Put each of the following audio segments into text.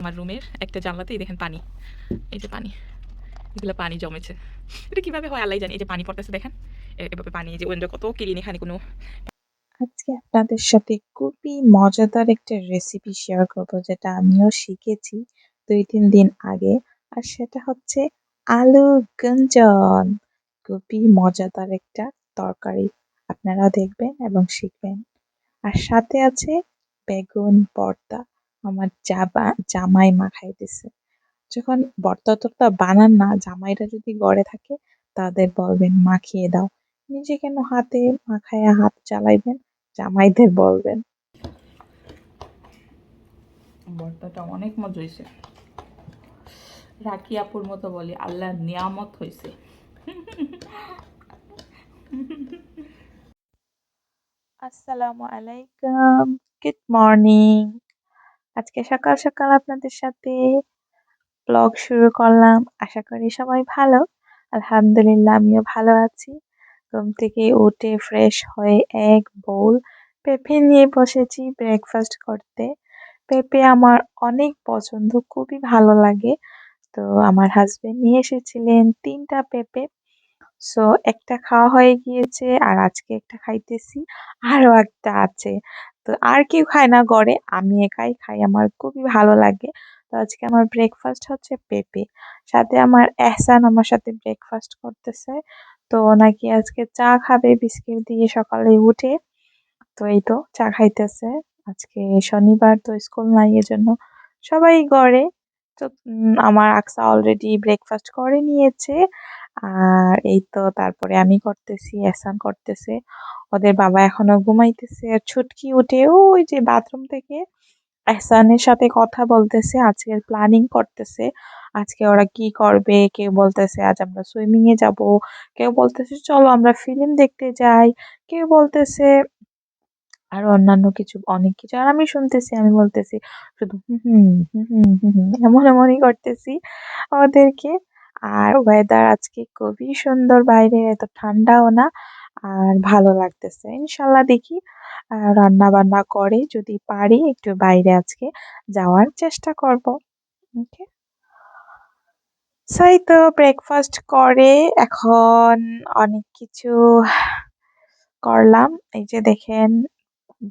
আমার রুমের একটা জানলাতেই দেখেন পানি। এই যে পানি। এগুলো পানি জমেছে। এটা কীভাবে হয় আল্লাহ জানি। এই যে পানি পড়তেছে, দেখেন। এভাবে পানি যে উইন্ডো কত ক্লিন, এখানে কোনো আজকে আপনাদের সাথে খুবই মজাদার একটা রেসিপি শেয়ার করব, যেটা আমিও শিখেছি দুই, তিন দিন আগে। আর সেটা হচ্ছে আলু গঞ্জন। খুবই মজাদার একটা তরকারি। আপনারা দেখবেন এবং শিখবেন। আর সাথে আছে বেগুন ভর্তা আমার জাবা জামাই মাখাই দিছে। যখন ভর্তা টর্তা বানান না জামাইরা যদি ঘরে থাকে তাদের বলবেন মাখিয়ে দাও। নিজে কেন হাতে মাখায়া হাত চালাইবেন? জামাইদের বলবেন। ভর্তাটা অনেক মজা হয়েছে রাখি আপুর মতো বলি আল্লাহ নিয়ামত হয়েছে আসসালামু আলাইকুম। Good morning. আজকে সকাল সকাল আপনাদের সাথে ব্লগ শুরু করলাম। আশা করি সবাই ভালো। আলহামদুলিল্লাহ, আমিও ভালো আছি। ঘুম থেকে উঠে ফ্রেশ হয়ে এক বোল পেঁপে নিয়ে বসেছি ব্রেকফাস্ট করতে। পেঁপে আমার অনেক পছন্দ, খুবই ভালো লাগে। তো আমার হাজবেন্ড নিয়ে এসেছিলেন তিনটা পেঁপে। সো একটা খাওয়া হয়ে গিয়েছে আর আজকে একটা খাইতেছি। আরও একটা আছে। তো আর কেউ খায় না গড়ে। আমি একাই খাই, আমার খুবই ভালো লাগে। তো আজকে আমার ব্রেকফাস্ট হচ্ছে পেঁপে। সাথে আমার এহসান আমার সাথে ব্রেকফাস্ট করতেছে। তো নাকি আজকে চা খাবে, বিস্কিট দিয়ে সকালে উঠে। তো এই তো, চা খাইতেছে। আজকে শনিবার, তো স্কুল নাই, এজন্য সবাই গড়ে। তো আমার আকসা অলরেডি ব্রেকফাস্ট করে নিয়েছে। আর এই তো তারপরে আমি করতেছি এহসান করতেছে ওদের বাবা এখনও ঘুমাইতেছে আর ছুটকি উঠে ওই যে বাথরুম থেকে এহসানের সাথে কথা বলতেছে আজকের প্ল্যানিং করতেছে আজকে ওরা কি করবে কেউ বলতেছে আজ আমরা সুইমিং এ যাব কেউ বলতেছে চলো আমরা ফিল্ম দেখতে যাই কেউ বলতেছে আর অন্যান্য কিছু অনেক কিছু আর আমি শুনতেছি আমি বলতেছি শুধু হুম হুম হুম হুম এমন এমনই করতেছি ওদেরকে আর ওয়েদার আজকে খুবই সুন্দর বাইরে, এত ঠান্ডাও না আর ভালো লাগতেছে। ইনশাল্লাহ দেখি রান্না বান্না করে যদি পারি একটু বাইরে আজকে যাওয়ার চেষ্টা করব। ওকে সেই তো ব্রেকফাস্ট করে এখন অনেক কিছু করলাম। এই যে দেখেন,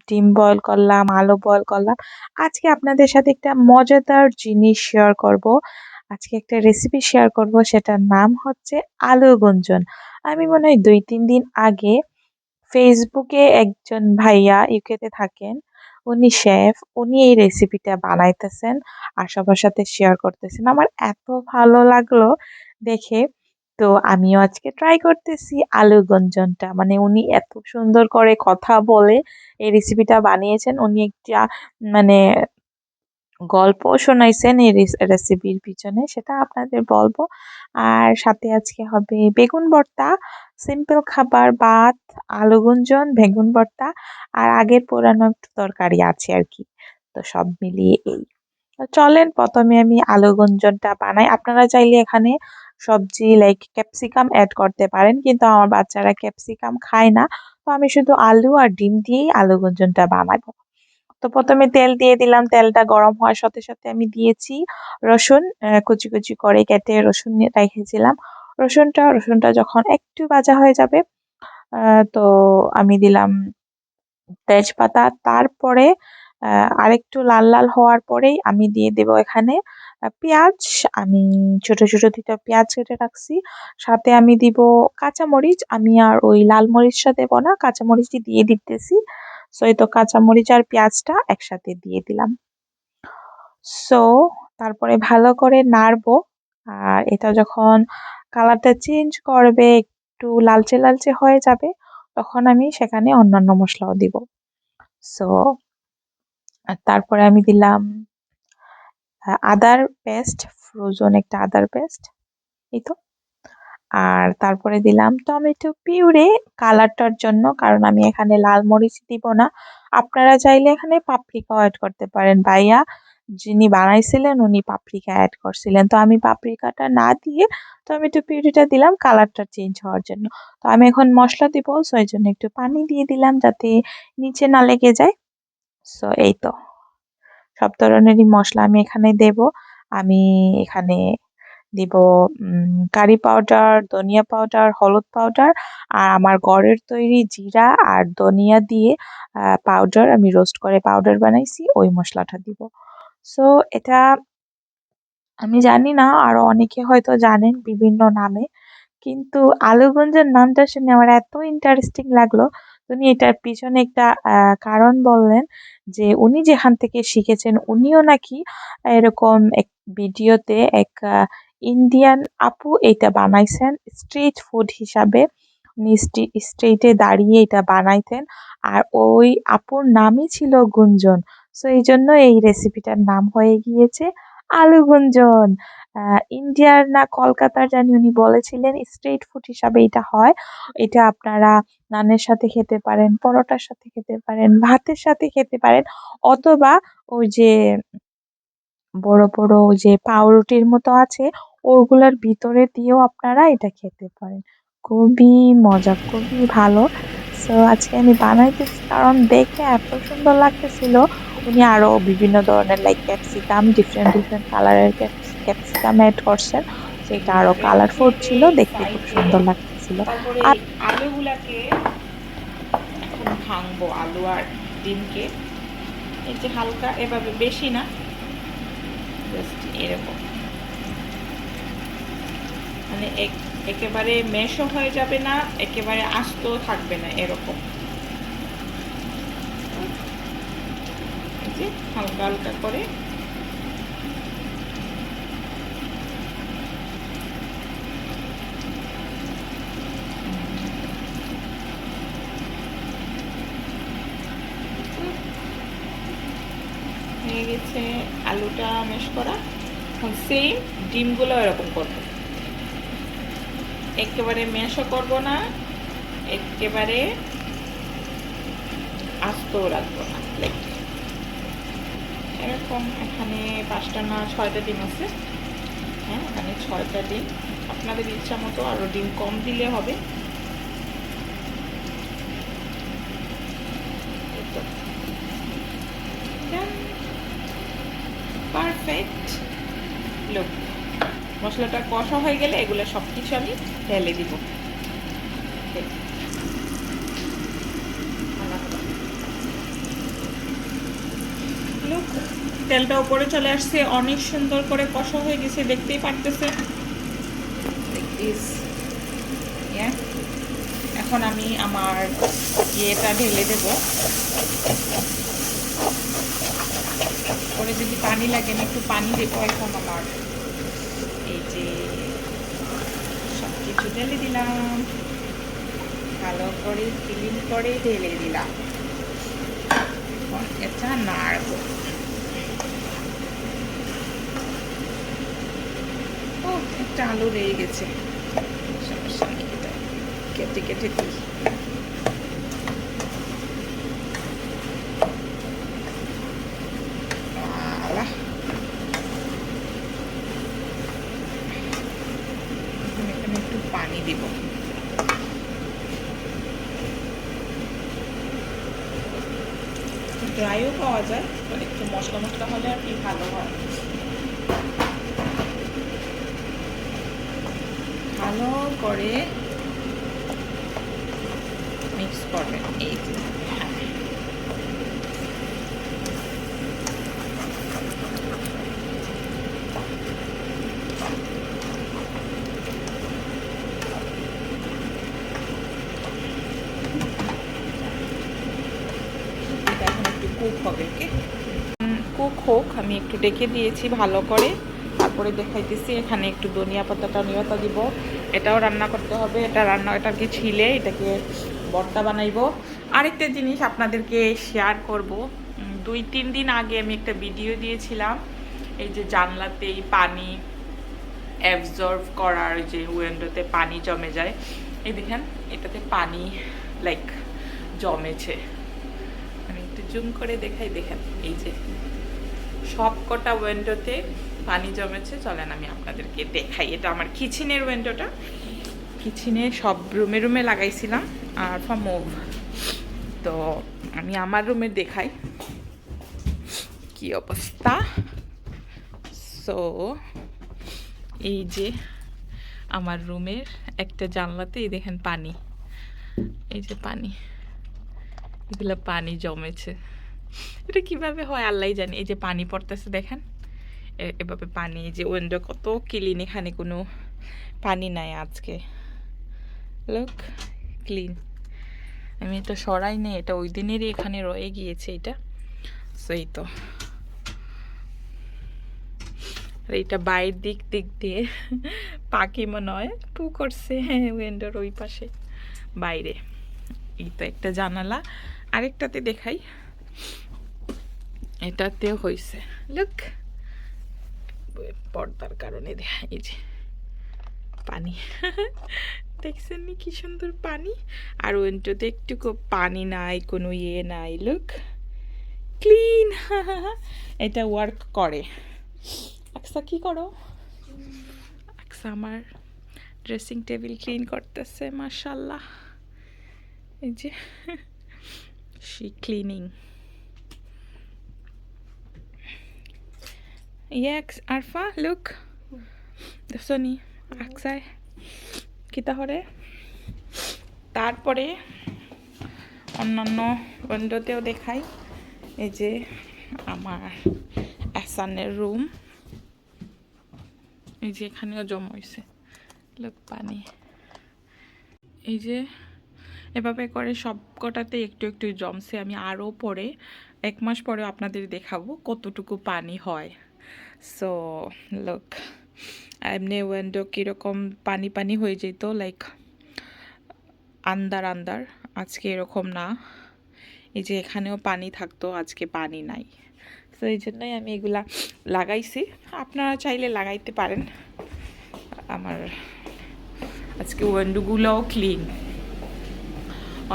ডিম বয়েল করলাম, আলু বয়েল করলাম। আজকে আপনাদের সাথে একটা মজাদার জিনিস শেয়ার করব। আজকে একটা রেসিপি শেয়ার করব, সেটার নাম হচ্ছে আলু গুঞ্জন। আমি মনে হয় দুই, তিন দিন আগে ফেসবুকে একজন ভাইয়া ইউকেতে থাকেন, উনি শেফ উনি এই রেসিপিটা বানাইতেছেন আর সবার সাথে শেয়ার করতেছেন। আমার এত ভালো লাগল দেখে, তো আমিও আজকে ট্রাই করতেছি আলু গঞ্জনটা। মানে উনি এত সুন্দর করে কথা বলে, এই রেসিপিটা বানিয়েছেন। উনি একটা মানে গল্প শোনাইছেন এই রেসিপির পিছনে, সেটা আপনাদের বলব। আর সাথে আজকে হবে বেগুন ভর্তা সিম্পল খাবার, ভাত, আলু গুঞ্জন, বেগুন ভর্তা, আর আগের পুরানো একটু তরকারি আছে আর কি। তো সব মিলিয়ে এই। চলেন, প্রথমে আমি আলু গুঞ্জনটা বানাই। আপনারা চাইলে এখানে সবজি লাইক ক্যাপসিকাম অ্যাড করতে পারেন, কিন্তু আমার বাচ্চারা ক্যাপসিকাম খায় না। তো আমি শুধু আলু আর ডিম দিয়েই আলু গুঞ্জনটা বানাবো। তো প্রথমে তেল দিয়ে দিলাম। তেলটা গরম হওয়ার সাথে সাথে আমি দিয়েছি রসুন কুচি কুচি করে কেটে রসুন রেখেছিলাম। রসুনটা রসুনটা যখন একটু ভাজা হয়ে যাবে তো আমি দিলাম তেজপাতা। তারপরে আরেকটু লাল লাল হওয়ার পরেই আমি দিয়ে দেব এখানে পেঁয়াজ। আমি ছোট ছোট দুটো পেঁয়াজ কেটে রাখছি। সাথে আমি দিব কাঁচামরিচ। আমি আর ওই লাল মরিচটা দেবো না, কাঁচামরিচই দিয়ে দিতেছি। সো এই তো কাঁচামরিচ আর পেঁয়াজটা একসাথে দিয়ে দিলাম। সো তারপরে ভালো করে নাড়বো। আর এটা যখন কালারটা চেঞ্জ করবে, একটু লালচে লালচে হয়ে যাবে, তখন আমি সেখানে অন্যান্য মশলাও দিব। সো তারপরে আমি দিলাম আদার পেস্ট, ফ্রোজন একটা আদার পেস্ট। এই তো। আর তারপরে দিলাম টমেটো পিউরে কালারটার জন্য, কারণ আমি এখানে লাল মরিচ দিব না। আপনারা চাইলে এখানে পাপরিকা অ্যাড করতে পারেন। ভাইয়া যিনি বানাইছিলেন, উনি পাপরিকা অ্যাড করছিলেন। তো আমি পাপড়িকাটা না দিয়ে টমেটো পিউরিটা দিলাম, কালারটা চেঞ্জ হওয়ার জন্য। তো আমি এখন মশলা দিব সো এই জন্য একটু পানি দিয়ে দিলাম যাতে নিচে না লেগে যায়। সো এই তো, সব ধরনেরই মশলা আমি এখানে দেব। আমি এখানে দিব, উম, কারি পাউডার ধনিয়া পাউডার হলুদ পাউডার আর আমার ঘরের তৈরি জিরা আর ধনিয়া দিয়ে পাউডার আমি রোস্ট করে পাউডার বানাইছি, ওই মশলাটা দিব। সো এটা আমি জানি না, আরও অনেকে হয়তো জানেন বিভিন্ন নামে, কিন্তু আলুগঞ্জের নামটা শুনে আমার এত ইন্টারেস্টিং লাগল। উনি এটার পিছনে একটা কারণ বললেন যে, উনি যেখান থেকে শিখেছেন, উনিও নাকি এরকম এক ভিডিওতে এক ইন্ডিয়ান আপু এটা বানাইছেন স্ট্রিট ফুড হিসাবে। উনি স্ট্রিটে দাঁড়িয়ে এটা বানাইতেন। আর ওই আপুর নামই ছিল গুঞ্জন। সো এই জন্য এই রেসিপিটার নাম হয়ে গিয়েছে আলু গুঞ্জন। ইন্ডিয়ার না কলকাতার জানি উনি বলেছিলেন স্ট্রিট ফুড হিসাবে এটা হয়। এটা আপনারা নানের সাথে খেতে পারেন, পরোটার সাথে খেতে পারেন, ভাতের সাথে খেতে পারেন। অথবা ওই যে বড় বড় যে পাউরুটির মতো আছে ওগুলার ভিতরে দিয়েও আপনারা এটা খেতে পারেন। খুবই মজা খুবই ভালো। সো আজকে আমি বানাইতেছি কারণ দেখে এত সুন্দর লাগতেছিল। উনি আরও বিভিন্ন ধরনের লাইক ক্যাপসিকাম ডিফারেন্ট ডিফারেন্ট কালারের ক্যাপসিকাম অ্যাড করছেন। সেটা আরও কালারফুল ছিল দেখতে খুব সুন্দর লাগতেছিল। আর আলুগুলাকে ভাঙবো আলু আর ডিমকে। এই যে হালকা এভাবে বেশি না। জাস্ট এরকম। মানে এক- একেবারে মেশও হয়ে যাবে না, একেবারে আস্ত থাকবে না এরকম। হালকা হালকা করে। হয়ে গেছে আলুটা মেশ করা। সেম ডিমগুলো এরকম করব। একেবারে মেশো করব না, একেবারে আস্তও রাখব না এরকম এখানে পাঁচটা না ছয়টা ডিম আছে। হ্যাঁ এখানে ছয়টা ডিম। আপনাদের ইচ্ছা মতো আরও ডিম কম দিলে হবে। পারফেক্ট লুক মশলাটা কষা হয়ে গেলে এগুলো সব কিছু আমি ঢেলে দিব। তেলটা উপরে চলে আসছে, অনেক সুন্দর করে কষা হয়ে গেছে, দেখতেই পারতেছে এখন আমি আমার ইয়েটা ঢেলে দেব। পরে যদি পানি লাগে, আমি একটু পানি দেবো এখন আমার। সব কিছু ঢেলে দিলাম। ভালো করে ক্লিন করে ঢেলে দিলাম। এটা নাড়ব। ও একটা আলু রয়ে গেছে। সমস্যা নেই কেটে কেটে দিই আলা এখন এখানে একটু পানি দিব। ড্রাইও পাওয়া যায় একটু মশলা মশলা হলে আর কি ভালো হয়। ভালো করে মিক্স করবেন। এই যে হ্যাঁ এটা এখন একটু কুক হবে কুক হোক, আমি একটু ডেকে দিয়েছি ভালো করে। তারপরে দেখাইতেছি, এখানে একটু ধনিয়া পাতাটা টনিয়া পাতা দিব। এটাও রান্না করতে হবে, এটা রান্না, এটাকে ছিলে, এটাকে ভর্তা বানাইবো। আরেকটা জিনিস আপনাদেরকে শেয়ার করব। দুই, তিন দিন আগে আমি একটা ভিডিও দিয়েছিলাম, এই যে জানলাতেই পানি অ্যাবজর্ভ করার যে উইন্ডোতে পানি জমে যায়। এই দেখেন, এটাতে পানি লাইক জমেছে। জুম করে দেখাই, দেখেন, এই যে সব কটা উইন্ডোতে পানি জমেছে। চলেন আমি আপনাদেরকে দেখাই। এটা আমার কিচেনের উইন্ডোটা কিচেনে সব রুমে রুমে লাগাইছিলাম, আর ফর মুভ তো আমি আমার রুমে দেখাই। কি অবস্থা? সো এই যে আমার রুমের একটা জানলাতেই দেখেন পানি। এই যে পানি। এগুলো পানি জমেছে। এটা কীভাবে হয় আল্লাহ জানি। এই যে পানি পড়তেছে, দেখেন? এভাবে পানি যে উইন্ডো কত ক্লিন এখানে কোনো পানি নাই আজকে। লোক ক্লিন আমি এটা সরাই নেই, এটা ওই দিনেরই এখানে রয়ে গিয়েছে এটা। সেই তো। আর এটা বাইরের দিক দিক দিয়ে পাখি মনে হয় পু করছে হ্যাঁ উইন্ডোর ওই পাশে। বাইরে। এই তো একটা জানালা। আরেকটাতে দেখাই। এটাতেও হয়েছে লুক, পর্দার কারণে দেখা, এই যে পানি। দেখছেন নি কি সুন্দর পানি? আর উইন্ডোতে একটুকু পানি নাই, কোনো ইয়ে নাই, লুক। ক্লিন। এটা ওয়ার্ক করে। আকসা, কি করো? আকসা আমার ড্রেসিং টেবিল ক্লিন করতেছে, মাশাল্লাহ। এই যে। She cleaning yucks Arfa look দেখছনি আকসায় কি তাহলে তারপরে অন্যান্য উইন্ডোতেও দেখাই এই যে আমার অ্যাসানের রুম এই যে এখানেও জমা হয়েছে লোক পানি। এই যে এভাবে করে সব কটাতে একটু একটু জমছে। আমি আরও পরে, এক মাস পরে আপনাদের দেখাবো কতটুকু পানি হয়। সো লোক এমনি উইন্ডো কীরকম পানি পানি হয়ে যেত লাইক আন্দার আন্দার। আজকে এরকম না। এই যে এখানেও পানি থাকতো, আজকে পানি নাই। তো এই জন্যই আমি এগুলা লাগাইছি। আপনারা চাইলে লাগাইতে পারেন। আমার আজকে উইন্ডোগুলোও ক্লিন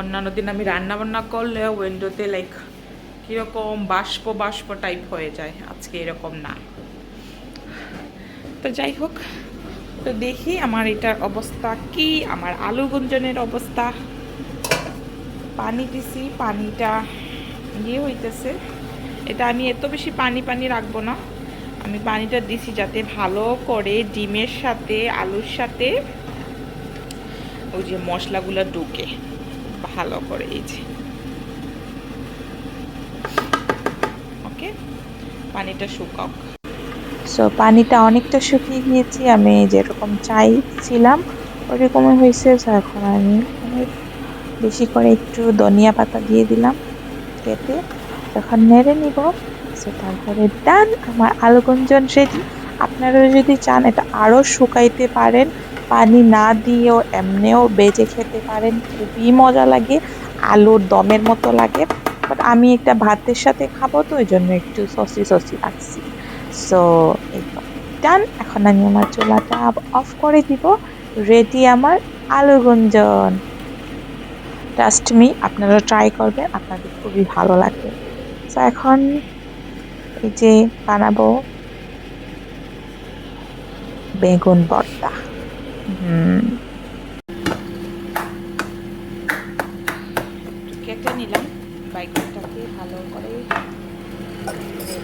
অন্যান্য দিন আমি রান্না বান্না করলে উইন্ডোতে লাইক কীরকম বাষ্প বাষ্প টাইপ হয়ে যায়। আজকে এরকম না। তো যাই হোক, তো দেখি আমার এটার অবস্থা কি, আমার আলু গুঞ্জনের অবস্থা। পানি দিছি, পানিটা ইয়ে হইতেছে। এটা আমি এত বেশি পানি পানি রাখব না। আমি পানিটা দিছি যাতে ভালো করে ডিমের সাথে, আলুর সাথে ওই যে মশলাগুলো ঢুকে। ভালো করে, এই যে। ওকে পানিটা শুকাক। সো পানিটা অনেকটা শুকিয়ে গিয়েছি, আমি যেরকম চাইছিলাম, ওরকমই হয়েছে এখন আমি বেশি করে একটু ধনিয়া পাতা দিয়ে দিলাম কেটে যখন নেড়ে নিব। সো তারপরে ডান আমার আলু গঞ্জন রেডি আপনারা যদি চান এটা আরও শুকাইতে পারেন পানি না দিয়েও এমনিও বেজে খেতে পারেন। খুবই মজা লাগে, আলুর দমের মতো লাগে। বাট আমি একটা ভাতের সাথে খাব তো, ওই জন্য একটু সসি সসি রাখছি সো এই ডান এখন আমি আমার চুলাটা অফ করে দিব। রেডি আমার আলু গুঞ্জন। ট্রাস্ট মি আপনারা ট্রাই করবেন, আপনাদের খুবই ভালো লাগবে। সো এখন এই যে বানাবো বেগুন হুম কেটে নিলাম। বাইগুনটাকে ভালো করে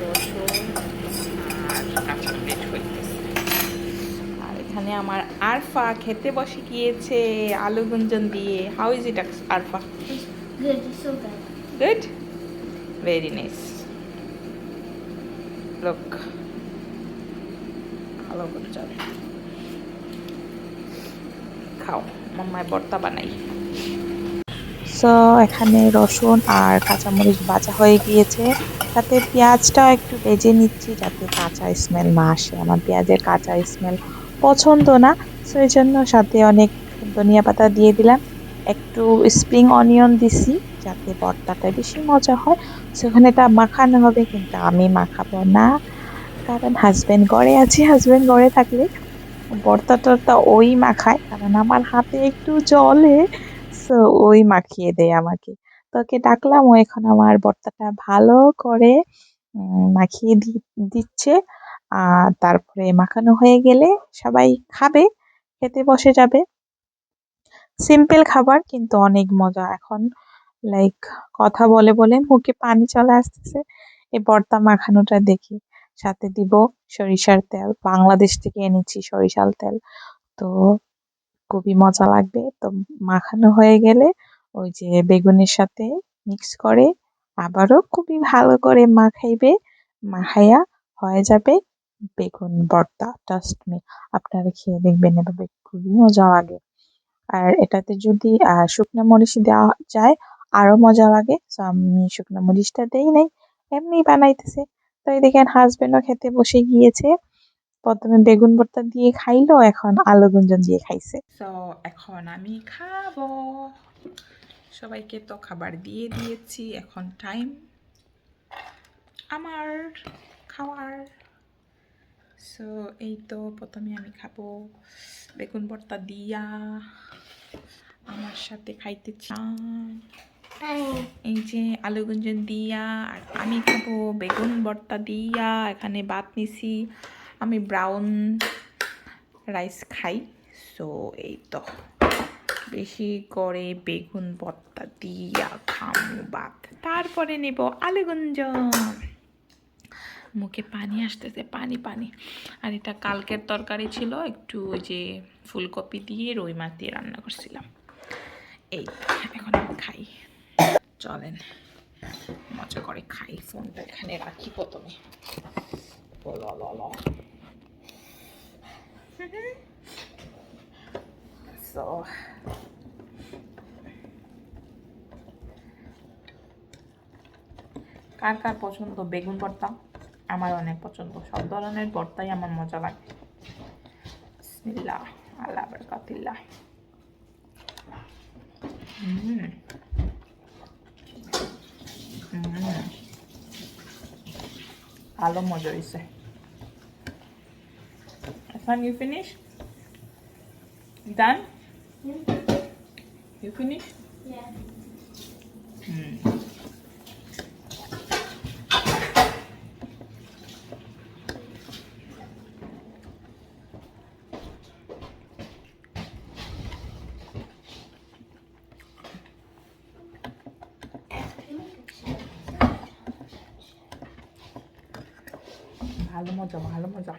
রসুন আর এখানে আমার আরফা খেতে বসে গিয়েছে আলু গুঞ্জন দিয়ে। How is it Arfa? Good, good. Good very nice লোক ভালো করে যাবে খাও। মাম্মায় ভর্তা বানাই। সো এখানে রসুন আর কাঁচামরিচ ভাজা হয়ে গিয়েছে। তাতে পেঁয়াজটাও একটু ভেজে নিচ্ছি যাতে কাঁচা স্মেল না আসে। আমার পেঁয়াজের কাঁচা স্মেল পছন্দ না সো এই জন্য সাথে অনেক ধনিয়া পাতা দিয়ে দিলাম। একটু স্প্রিং অনিয়ন দিছি যাতে ভর্তাটা বেশি মজা হয়। সেখানে এটা মাখানো হবে কিন্তু আমি মাখাবো না। কারণ হাজব্যান্ড ঘরে আছে হাজব্যান্ড ঘরে থাকলে ভর্তা টর্তা ওই মাখায়, কারণ আমার হাতে একটু জলে সো ওই মাখিয়ে দেয় আমাকে। তোকে ডাকলাম, ও এখন আমার ভর্তাটা ভালো করে মাখিয়ে দিচ্ছে। আর তারপরে মাখানো হয়ে গেলে সবাই খাবে, খেতে বসে যাবে। সিম্পল খাবার, কিন্তু অনেক মজা। এখন লাইক কথা বলে বলে মুখে পানি চলে আসতেছে। এই ভর্তা মাখানোটা দেখি। সাথে দিব সরিষার তেল। বাংলাদেশ থেকে এনেছি সরিষার তেল। তো খুবই মজা লাগবে। তো মাখানো হয়ে গেলে ওই যে বেগুনের সাথে মিক্স করে আবারও খুবই ভালো করে মাখাইবে, মাখাইয়া হয়ে যাবে বেগুন ভর্তা ট্রাস্ট মি আপনারা খেয়ে দেখবেন, এভাবে খুবই মজা লাগে। আর এটাতে যদি শুকনো মরিচ দেওয়া যায় আরও মজা লাগে। তো আমি শুকনো মরিচটা দেই নাই, এমনি বানাইতেছে। তো এই দেখেন হাজবেন্ডও খেতে বসে গিয়েছে। প্রথমে বেগুন ভর্তা দিয়ে খাইলো, এখন আলু গুঞ্জন দিয়ে খাইছে। তো এখন আমি খাব। সবাইকে তো খাবার দিয়ে দিয়েছি, এখন টাইম আমার খাওয়ার। সো এই তো প্রথমে আমি খাব বেগুন ভর্তা দিয়া। আমার সাথে খাইতে চান। এই যে আলু গুঞ্জন দিয়া, আর আমি খাব বেগুন ভর্তা দিয়া, এখানে ভাত নিছি, আমি ব্রাউন রাইস খাই। সো এই তো। বেশি করে বেগুন ভর্তা দিয়া খামু ভাত। তারপরে নেব আলু গুঞ্জন মুখে পানি আসতেছে, পানি পানি। আর এটা কালকের তরকারি ছিল, একটু ওই যে ফুলকপি দিয়ে রুই মাছ দিয়ে রান্না করছিলাম। এই, এখন আমি খাই। চলেন। মজা করে খাই ফোনটা এখানে রাখি প্রথমে. কার কার পছন্দ? বেগুন ভর্তা? আমার অনেক পছন্দ। সব ধরনের ভর্তাই আমার মজা লাগে। বিসমিল্লাহ আল্লাহ বরকাতিল্লাহ। হুম। হুম ভালো মজা হয়েছে এখন you finish done you finish Yeah. হুম ভালো মজা ভালো মজা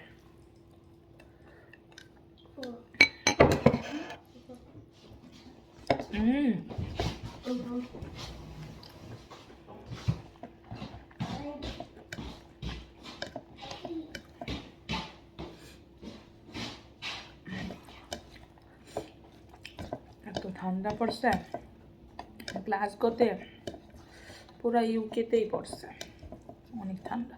Cool. হুম Mhm. এত ঠান্ডা পড়ছে গ্লাসগোতে পুরা ইউকেতেই পড়ছে অনেক ঠান্ডা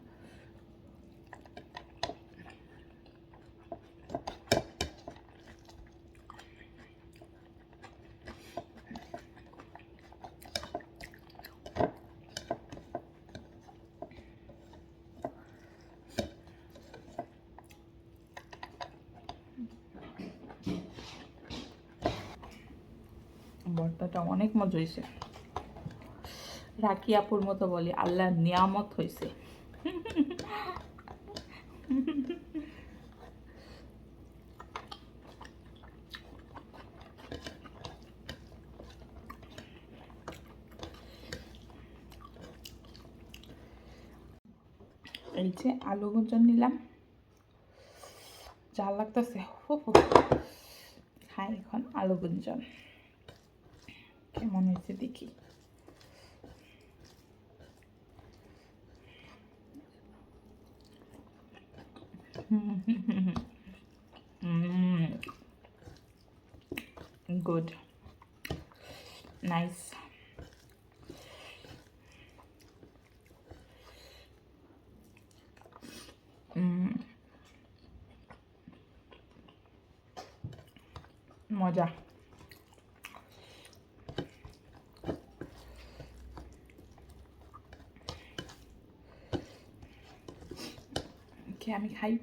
ভর্তাটা অনেক মজা হয়েছে রাখি আপুর মতো বলি, আল্লাহ নিয়ামত হয়েছে এই যে আলু গুঞ্জন নিলাম। যা লাগতেছে খাই এখন আলু গুঞ্জন কেমন হয়েছে দেখি গুড নাইস মজা ওকে আমি খাই।